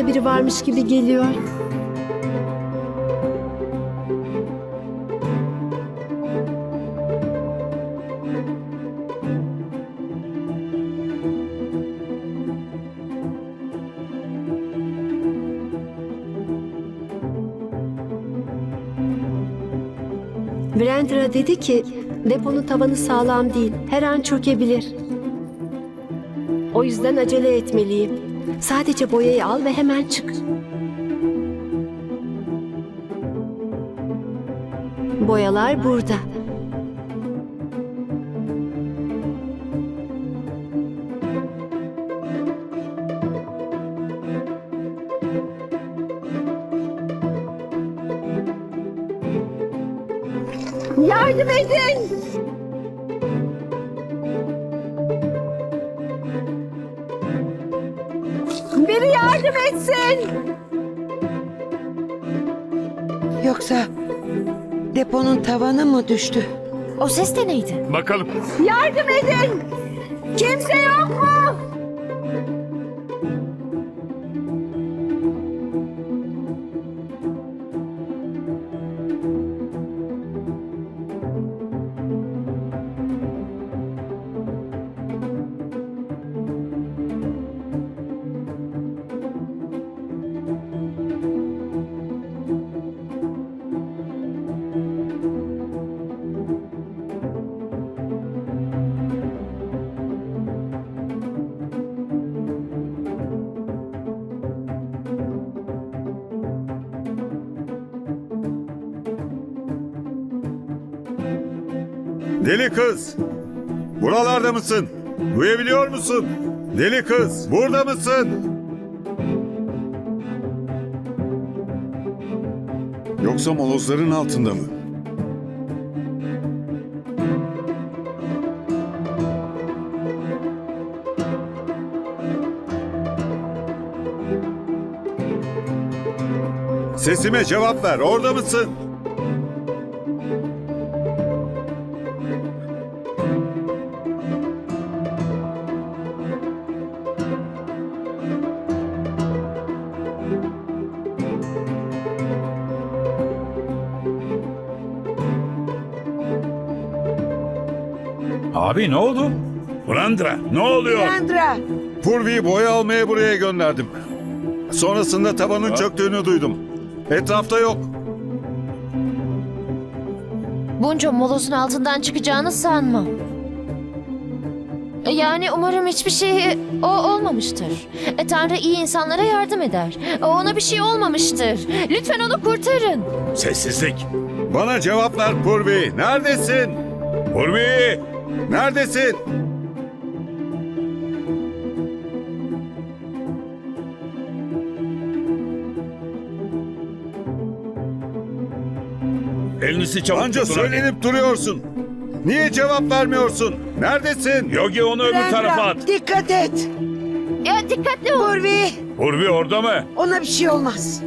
yukarıda biri varmış gibi geliyor? Brandra dedi ki deponun tavanı sağlam değil. Her an çökebilir. O yüzden acele etmeliyim. Sadece boyayı al ve hemen çık. Boyalar burada. Yardım etsin! Yoksa deponun tavanı mı düştü? O ses de neydi? Bakalım. Yardım edin! Kimse yok mu? Deli kız. Buralarda mısın? Duyabiliyor musun? Deli kız, burada mısın? Yoksa molozların altında mı? Sesime cevap ver. Orada mısın? Abi ne oldu? Brandra, ne oluyor? Sandra! Purvi'yi boya almaya buraya gönderdim. Sonrasında tavanın çöktüğünü duydum. Etrafta yok. Bunca molozun altından çıkacağını sanmam. Yani umarım hiçbir şey o olmamıştır. E, Tanrı iyi insanlara yardım eder. E, Ona bir şey olmamıştır. Lütfen onu kurtarın. Sessizlik. Bana cevap ver Purvi. Neredesin? Purvi! Neredesin? Elinizi çabuk Anca tutun söylenip duruyorsun. Niye cevap vermiyorsun? Neredesin? hadi. Yogi onu öbür tarafa at. dikkat et! Ya dikkatli ol. Purvi! Urvi orada mı? Ona bir şey olmaz.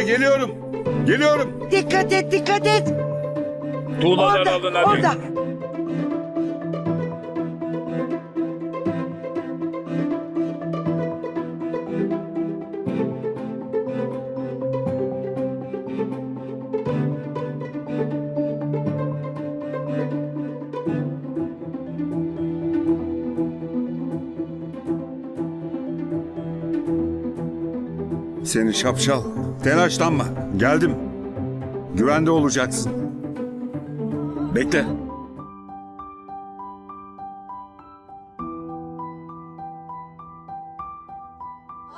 Bekle geliyorum. Geliyorum. Dikkat et, dikkat et! Tuğlaları Orada, alın hadi. orada! Seni şapşal. Telaşlanma. Geldim. Güvende olacaksın. Bekle.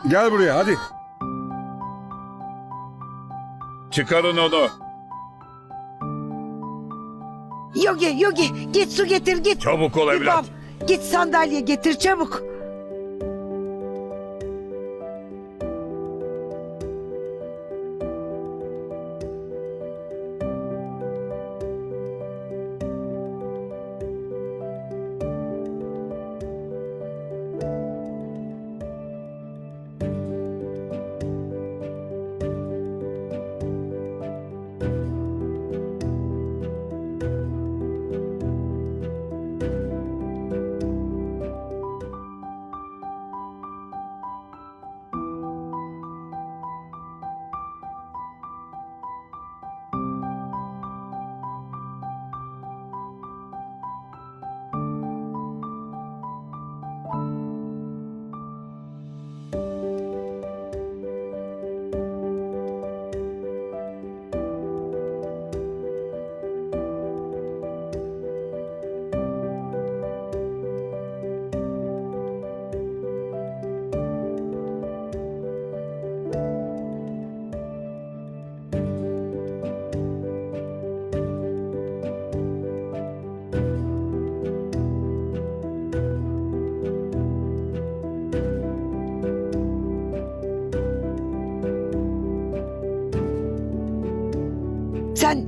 Gel buraya hadi. Çıkarın onu. Yogi, Yogi! Git su getir, git! Çabuk ol evlat. Git sandalye getir çabuk.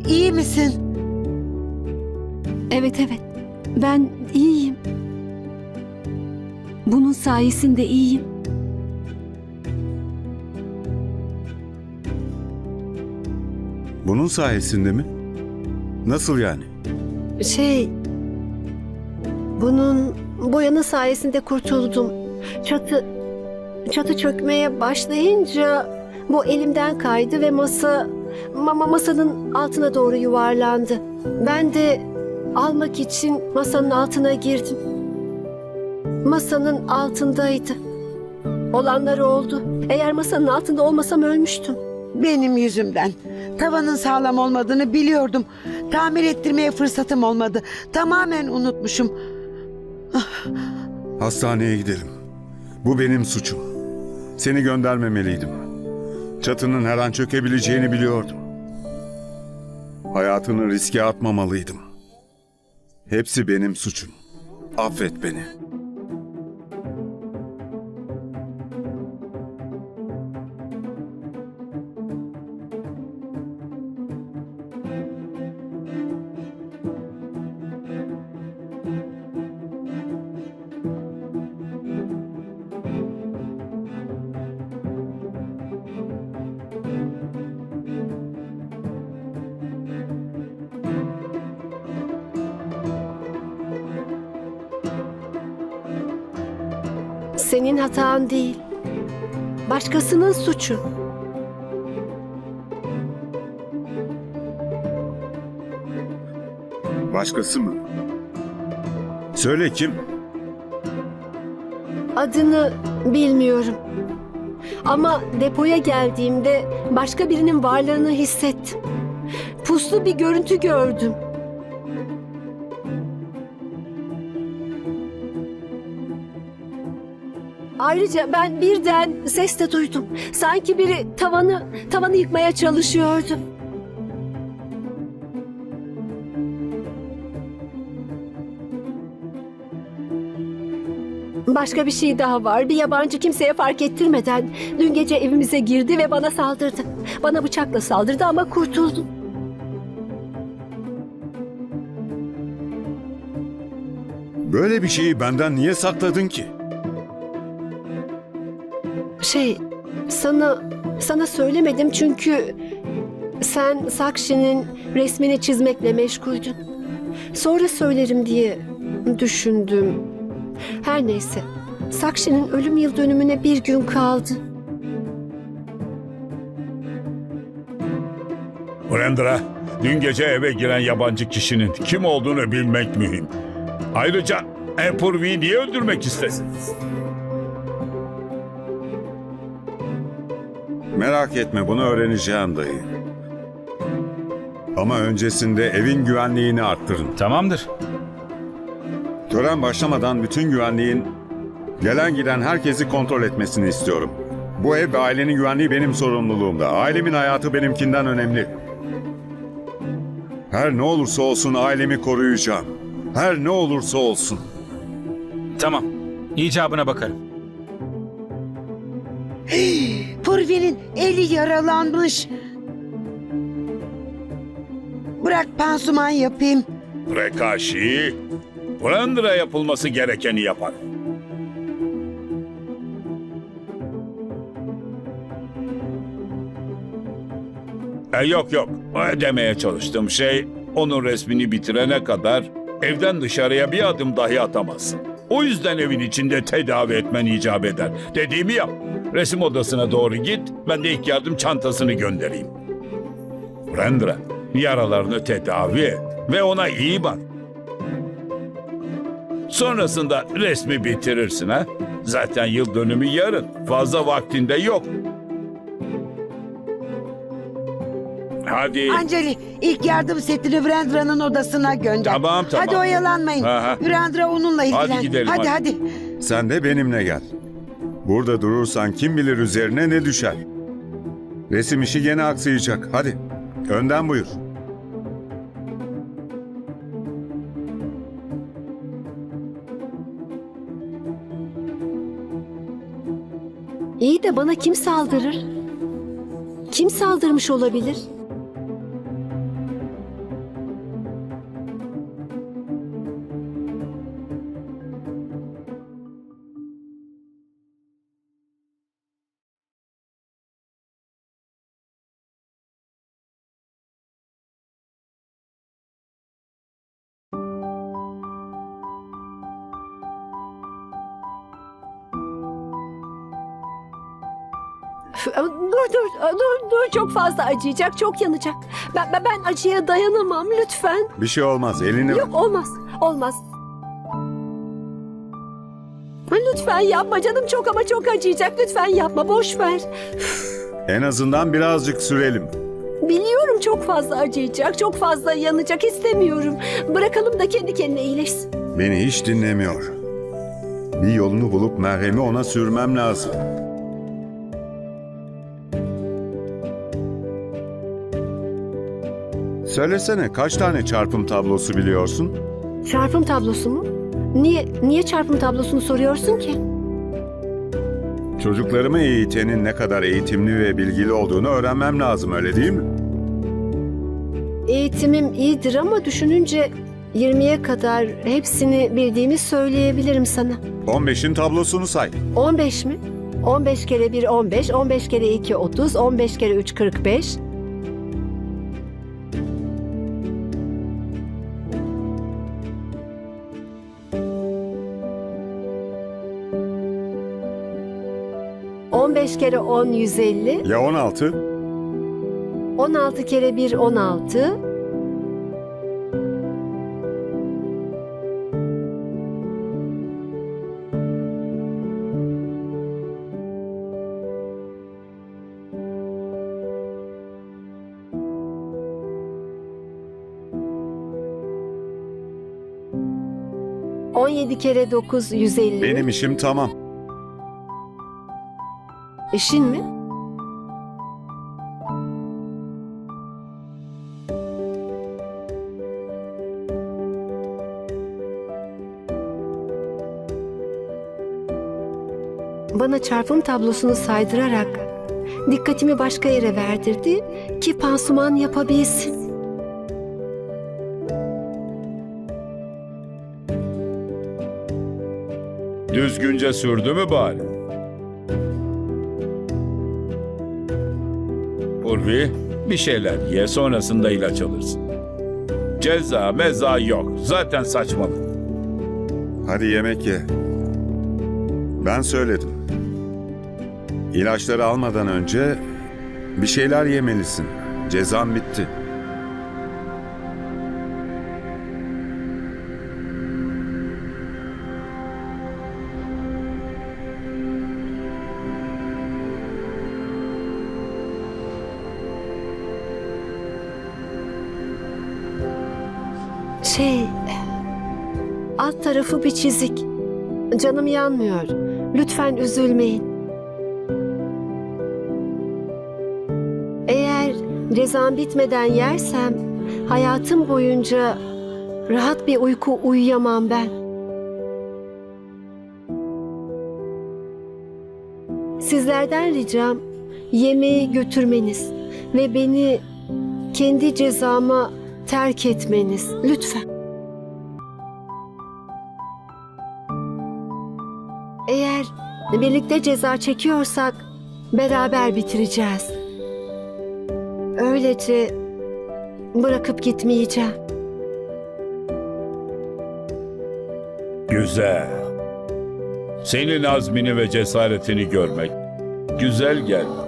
İyi misin? Evet evet. Ben iyiyim. Bunun sayesinde iyiyim. Bunun sayesinde mi? Nasıl yani? Şey... Bunun boyanın sayesinde kurtuldum. Çatı... Çatı çökmeye başlayınca bu elimden kaydı ve masa... Mama masanın altına doğru yuvarlandı. Ben de almak için masanın altına girdim. Masanın altındaydı. Olanlar oldu. Eğer masanın altında olmasam ölmüştüm. Benim yüzümden. Tavanın sağlam olmadığını biliyordum. Tamir ettirmeye fırsatım olmadı. Tamamen unutmuşum. Hastaneye gidelim. Bu benim suçum. Seni göndermemeliydim. Çatının her an çökebileceğini biliyordum. Hayatını riske atmamalıydım. Hepsi benim suçum. Affet beni. Senin hatan değil. Başkasının suçu. Başkası mı? Söyle kim? Adını bilmiyorum. Ama depoya geldiğimde başka birinin varlığını hissettim. Puslu bir görüntü gördüm. Ayrıca ben birden ses de duydum. Sanki biri tavanı tavanı yıkmaya çalışıyordu. Başka bir şey daha var. Bir yabancı kimseye fark ettirmeden dün gece evimize girdi ve bana saldırdı. Bana bıçakla saldırdı ama kurtuldum. Böyle bir şeyi benden niye sakladın ki? Şey, sana sana söylemedim çünkü sen Sakşi'nin resmini çizmekle meşguldün. Sonra söylerim diye düşündüm. Her neyse, Sakşi'nin ölüm yıl dönümüne bir gün kaldı. Brandra, dün gece eve giren yabancı kişinin kim olduğunu bilmek mühim. Ayrıca Empurvi'yi niye öldürmek istesin? Merak etme bunu öğreneceğim dayı. Ama öncesinde evin güvenliğini arttırın. Tamamdır. Tören başlamadan bütün güvenliğin gelen giden herkesi kontrol etmesini istiyorum. Bu ev ve ailenin güvenliği benim sorumluluğumda. Ailemin hayatı benimkinden önemli. Her ne olursa olsun ailemi koruyacağım. Her ne olursa olsun. Tamam. İcabına bakarım. Purvi'nin eli yaralanmış. Bırak pansuman yapayım. Prekashi, Brandra yapılması gerekeni yapar. E, yok yok, E, demeye çalıştığım şey onun resmini bitirene kadar evden dışarıya bir adım dahi atamazsın. O yüzden evin içinde tedavi etmen icap eder. Dediğimi yap. Resim odasına doğru git, ben de ilk yardım çantasını göndereyim. Brandra, yaralarını tedavi et ve ona iyi bak. Sonrasında resmi bitirirsin ha. Zaten yıl dönümü yarın. Fazla vaktinde yok. Hadi. Anceli ilk yardım setini Vrendra'nın odasına gönder. Tamam, tamam. Hadi oyalanmayın. Aha. Onunla ilgilen. gidelim, hadi. hadi. hadi. Sen de benimle gel. Burada durursan kim bilir üzerine ne düşer. Resim işi gene aksayacak. Hadi. Önden buyur. İyi de bana kim saldırır? Kim saldırmış olabilir? Çok fazla acıyacak çok yanacak. Ben, ben, ben acıya dayanamam lütfen. Bir şey olmaz. Elini. Yok olmaz olmaz. Lütfen yapma canım çok ama çok acıyacak lütfen yapma boş ver. En azından birazcık sürelim. Biliyorum çok fazla acıyacak çok fazla yanacak istemiyorum. Bırakalım da kendi kendine iyileşsin. Beni hiç dinlemiyor. Bir yolunu bulup merhemi ona sürmem lazım. Söylesene kaç tane çarpım tablosu biliyorsun? Çarpım tablosu mu? Niye niye çarpım tablosunu soruyorsun ki? Çocuklarımı eğitenin ne kadar eğitimli ve bilgili olduğunu öğrenmem lazım öyle değil mi? Eğitimim iyidir ama düşününce 20'ye kadar hepsini bildiğimi söyleyebilirim sana. 15'in tablosunu say. 15 mi? 15 kere 1 15, 15 kere 2 30, 15 kere 3 45. On beş kere on yüz elli, Ya 16? on altı kere bir on altı, on yedi kere dokuz yüz elli. Benim işim tamam. Eşin mi? Bana çarpım tablosunu saydırarak dikkatimi başka yere verdirdi ki pansuman yapabilsin. Düzgünce sürdü mü bari? Urvi, bir şeyler ye sonrasında ilaç alırsın. Ceza meza yok. Zaten saçmalık. Hadi yemek ye. Ben söyledim. İlaçları almadan önce bir şeyler yemelisin. Cezam bitti. Şey, alt tarafı bir çizik. Canım yanmıyor. Lütfen üzülmeyin. Eğer cezam bitmeden yersem hayatım boyunca rahat bir uyku uyuyamam ben. Sizlerden ricam yemeği götürmeniz ve beni kendi cezama terk etmeniz lütfen. Eğer birlikte ceza çekiyorsak beraber bitireceğiz. Öylece bırakıp gitmeyeceğim. Güzel. Senin azmini ve cesaretini görmek güzel geldi.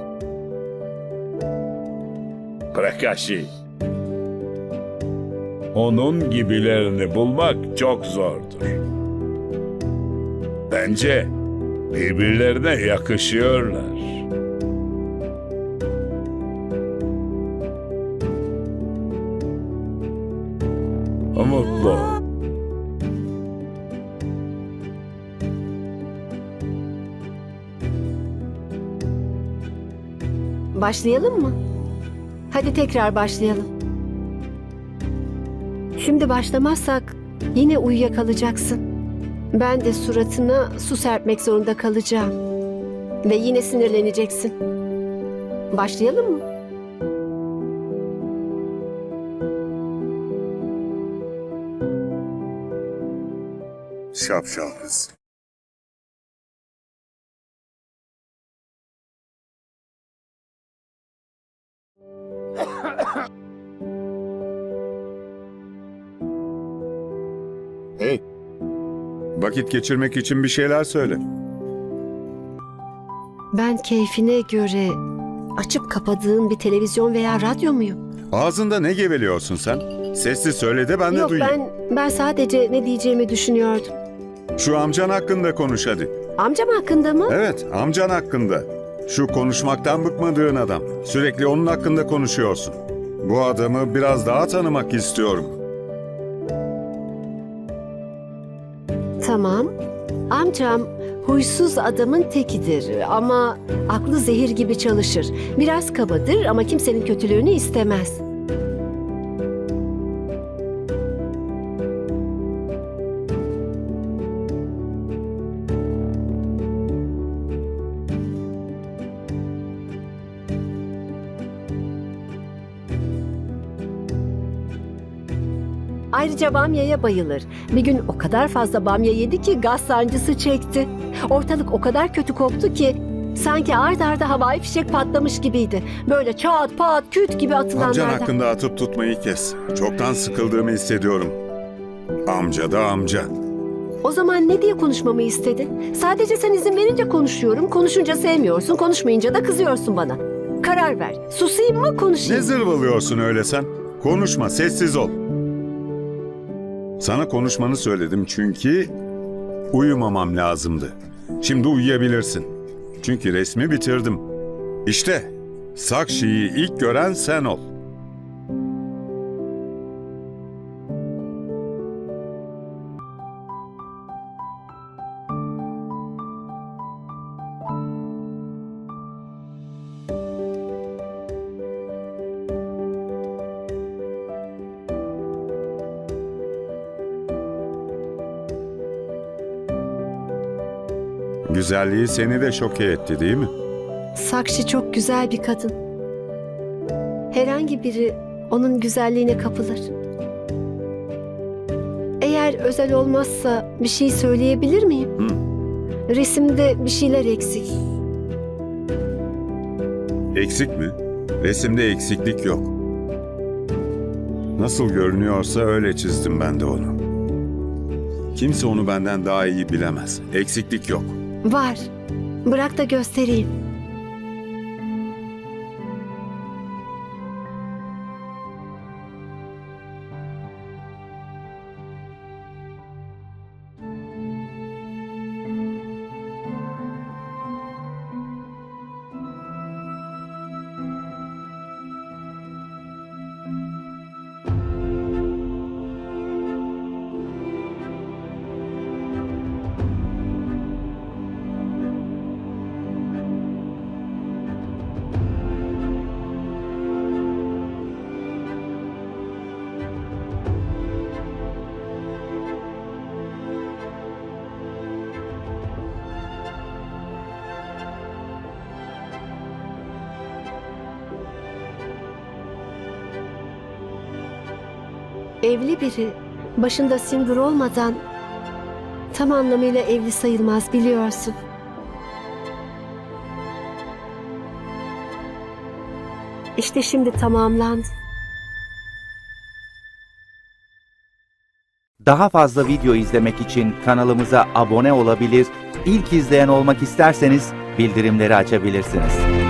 Prakashi. Onun gibilerini bulmak çok zordur. Bence birbirlerine yakışıyorlar. Mutlu. ol. Başlayalım mı? Hadi tekrar başlayalım. Şimdi başlamazsak yine uyuyakalacaksın. Ben de suratına su serpmek zorunda kalacağım. Ve yine sinirleneceksin. Başlayalım mı? Şapşal kız. Hey. Vakit geçirmek için bir şeyler söyle. Ben keyfine göre açıp kapadığın bir televizyon veya radyo muyum? Ağzında ne geveliyorsun sen? Sessiz söyle de ben de Yok duyayım. ben ben sadece ne diyeceğimi düşünüyordum. Şu amcan hakkında konuş hadi. Amcam hakkında mı? Evet, amcan hakkında. Şu konuşmaktan bıkmadığın adam. Sürekli onun hakkında konuşuyorsun. Bu adamı biraz daha tanımak istiyorum. Tamam. Amcam huysuz adamın tekidir ama aklı zehir gibi çalışır. Biraz kabadır ama kimsenin kötülüğünü istemez. Ayrıca bamyaya bayılır. Bir gün o kadar fazla bamya yedi ki gaz sancısı çekti. Ortalık o kadar kötü koktu ki sanki ard arda havai fişek patlamış gibiydi. Böyle çat pat küt gibi Amcan atılanlardan. hakkında atıp tutmayı kes. Çoktan sıkıldığımı hissediyorum. Amca da amca. O zaman ne diye konuşmamı istedin? Sadece sen izin verince konuşuyorum. Konuşunca sevmiyorsun, konuşmayınca da kızıyorsun bana. Karar ver. Susayım mı Ne konuşayım? zırvalıyorsun öyle sen? Konuşma, sessiz ol. Sana konuşmanı söyledim çünkü uyumamam lazımdı. Şimdi uyuyabilirsin. Çünkü resmi bitirdim. İşte Sakşi'yi ilk gören sen ol. Güzelliği seni de şoke etti değil mi? Sakşi çok güzel bir kadın. Herhangi biri onun güzelliğine kapılır. Eğer özel olmazsa bir şey söyleyebilir miyim? Resimde bir şeyler eksik. Eksik mi? Resimde eksiklik yok. Nasıl görünüyorsa öyle çizdim ben de onu. Kimse onu benden daha iyi bilemez. Eksiklik yok. Var. Bırak da göstereyim. Evli biri başında sindir olmadan tam anlamıyla evli sayılmaz biliyorsun. İşte şimdi tamamlandı. Daha fazla video izlemek için kanalımıza abone olabilir, ilk izleyen olmak isterseniz bildirimleri açabilirsiniz.